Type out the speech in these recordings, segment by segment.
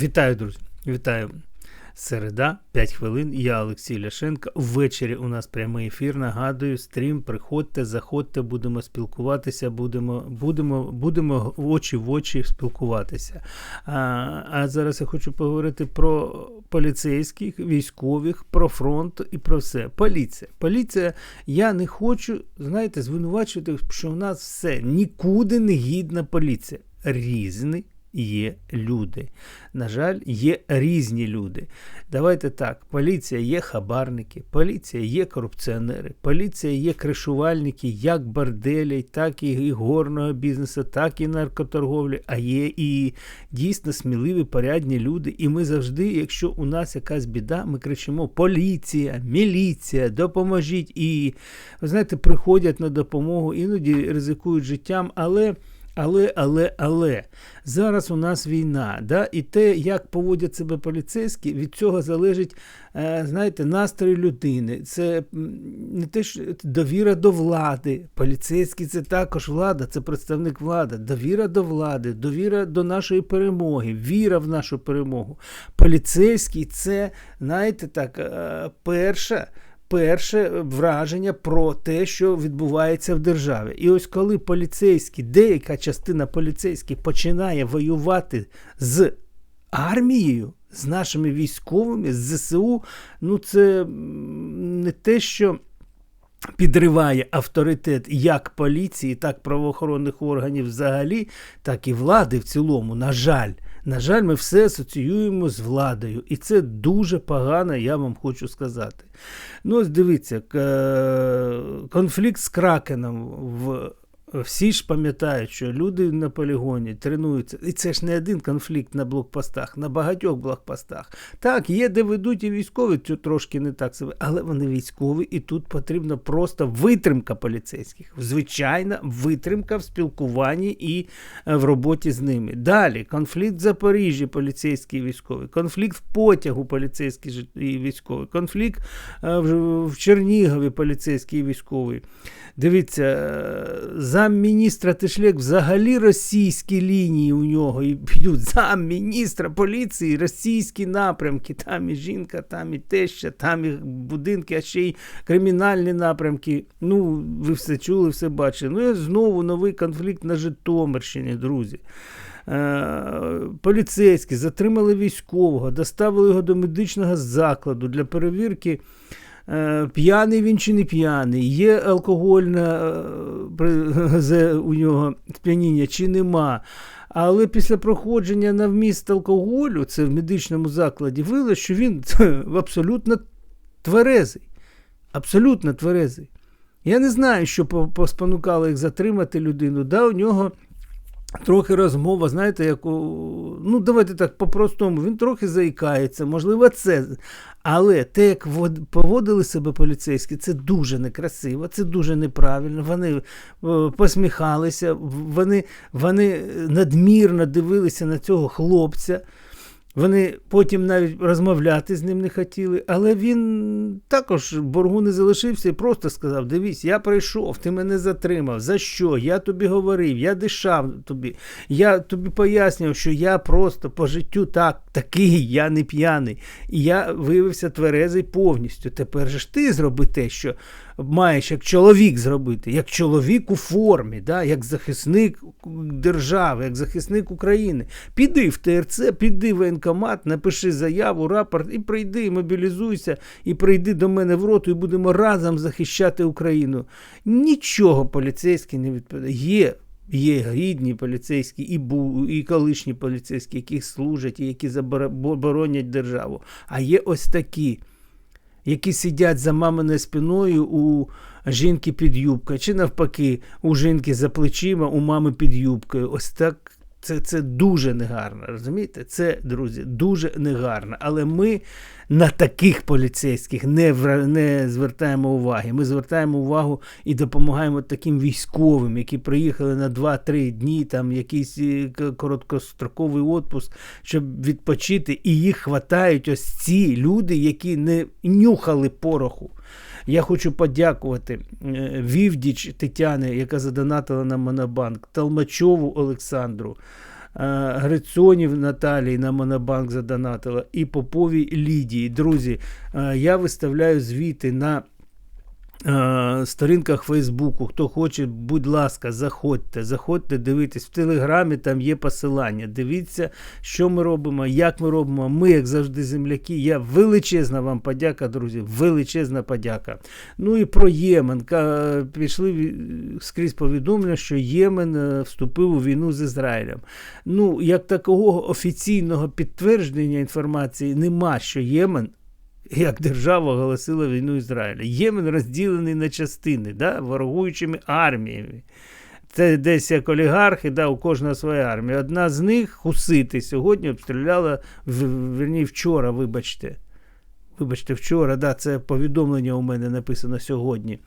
Вітаю, друзі! Вітаю! Середа, 5 хвилин. Я Олексій Ляшенко. Ввечері у нас прямий ефір. Нагадую, стрім. Приходьте, заходьте, будемо спілкуватися, будемо будемо, будемо очі в очі спілкуватися. А, а зараз я хочу поговорити про поліцейських, військових, про фронт і про все. Поліція. Поліція, я не хочу, знаєте, звинувачувати, що у нас все нікуди не гідна поліція. Різний є люди. На жаль, є різні люди. Давайте так: поліція є хабарники, поліція є корупціонери, поліція є кришувальники як борделей, так і горного бізнесу, так і наркоторговлі, а є і дійсно сміливі, порядні люди. І ми завжди, якщо у нас якась біда, ми кричимо: Поліція, міліція, допоможіть. І ви знаєте, приходять на допомогу, іноді ризикують життям, але. Але, але, але зараз у нас війна, да? і те, як поводять себе поліцейські, від цього залежить, е, знаєте, настрій людини. Це не те, що довіра до влади. Поліцейські це також влада, це представник влади. Довіра до влади, довіра до нашої перемоги, віра в нашу перемогу. Поліцейський це, знаєте, так, е, перша перше враження про те, що відбувається в державі. І ось коли поліцейські, деяка частина поліцейських починає воювати з армією, з нашими військовими, з ЗСУ, ну це не те, що. Підриває авторитет як поліції, так правоохоронних органів взагалі, так і влади в цілому, на жаль. На жаль, ми все асоціюємо з владою. І це дуже погано, я вам хочу сказати. Ну, ось дивіться, конфлікт з Кракеном в всі ж пам'ятають, що люди на полігоні тренуються. І це ж не один конфлікт на блокпостах, на багатьох блокпостах. Так, є, де ведуть і військові, це трошки не так себе, але вони військові, і тут потрібна просто витримка поліцейських. Звичайна витримка в спілкуванні і е, в роботі з ними. Далі конфлікт в Запоріжжі, поліцейський і військовий, конфлікт в потягу поліцейський і військовий, конфлікт е, в Чернігові поліцейський і військовий. Дивіться, е, замміністра Тишлек взагалі російські лінії у нього і підуть замміністра поліції, російські напрямки. Там і жінка, там і теща, там і будинки, а ще й кримінальні напрямки. Ну, ви все чули, все бачили. Ну і знову новий конфлікт на Житомирщині, друзі. Е, поліцейські затримали військового, доставили його до медичного закладу для перевірки. Е, п'яний він чи не п'яний, є алкогольне е, у нього сп'яніння чи нема. Але після проходження на вміст алкоголю, це в медичному закладі, виявилося, що він абсолютно тверезий. Абсолютно тверезий. Я не знаю, що поспонукало їх затримати людину. Да, У нього трохи розмова, знаєте, як у... ну давайте так по-простому, він трохи заїкається, можливо, це. Але те, як поводили себе поліцейські, це дуже некрасиво, це дуже неправильно. Вони е, посміхалися, вони, вони надмірно дивилися на цього хлопця. Вони потім навіть розмовляти з ним не хотіли, але він також боргу не залишився і просто сказав: Дивись, я прийшов, ти мене затримав. За що? Я тобі говорив, я дишав тобі. Я тобі пояснював, що я просто по життю так, такий, я не п'яний. І я виявився тверезий повністю. Тепер ж ти зроби те, що маєш як чоловік зробити, як чоловік у формі, да, як захисник держави, як захисник України. Піди в ТРЦ, піди в воєнкомат, напиши заяву, рапорт і прийди, мобілізуйся, і прийди до мене в роту, і будемо разом захищати Україну. Нічого поліцейський не відповідає. Є. Є гідні поліцейські і бу, і колишні поліцейські, які служать і які заборонять державу. А є ось такі які сидять за маминою спиною у жінки під юбкою, чи навпаки, у жінки за плечима, у мами під юбкою. Ось так це це дуже негарно. Розумієте? Це, друзі, дуже негарно. Але ми на таких поліцейських не не звертаємо уваги. Ми звертаємо увагу і допомагаємо таким військовим, які приїхали на 2-3 дні, там якийсь е, короткостроковий відпуск, щоб відпочити, і їх хватають ось ці люди, які не нюхали пороху. Я хочу подякувати е, Вівдіч Тетяни, яка задонатила на Монобанк, Талмачову Олександру. Грицонів Наталії на Монобанк задонатила і Поповій Лідії. Друзі, е, я виставляю звіти на е, сторінках Фейсбуку. Хто хоче, будь ласка, заходьте, заходьте, дивитесь. В Телеграмі там є посилання. Дивіться, що ми робимо, як ми робимо. Ми, як завжди, земляки. Я величезна вам подяка, друзі. Величезна подяка. Ну і про Ємен. Пішли скрізь повідомлення, що Ємен е, вступив у війну з Ізраїлем. Ну, як такого офіційного підтвердження інформації нема, що Ємен як держава оголосила війну Ізраїлю. Ємен розділений на частини, да, ворогуючими арміями. Це десь як олігархи, да, у кожного своя армія. Одна з них, хусити, сьогодні обстріляла, в- верні, вчора, вибачте. Вибачте, вчора, да, це повідомлення у мене написано сьогодні.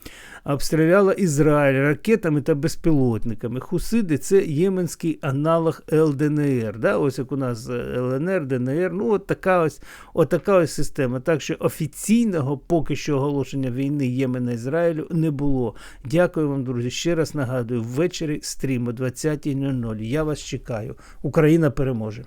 Обстріляла Ізраїль ракетами та безпілотниками. Хусиди це єменський аналог ЛДНР. Да? Ось як у нас ЛНР, ДНР. Ну, от така ось, от така ось система. Так що офіційного поки що оголошення війни Ємена Ізраїлю не було. Дякую вам, друзі. Ще раз нагадую, ввечері стрім о 20.00. Я вас чекаю. Україна переможе.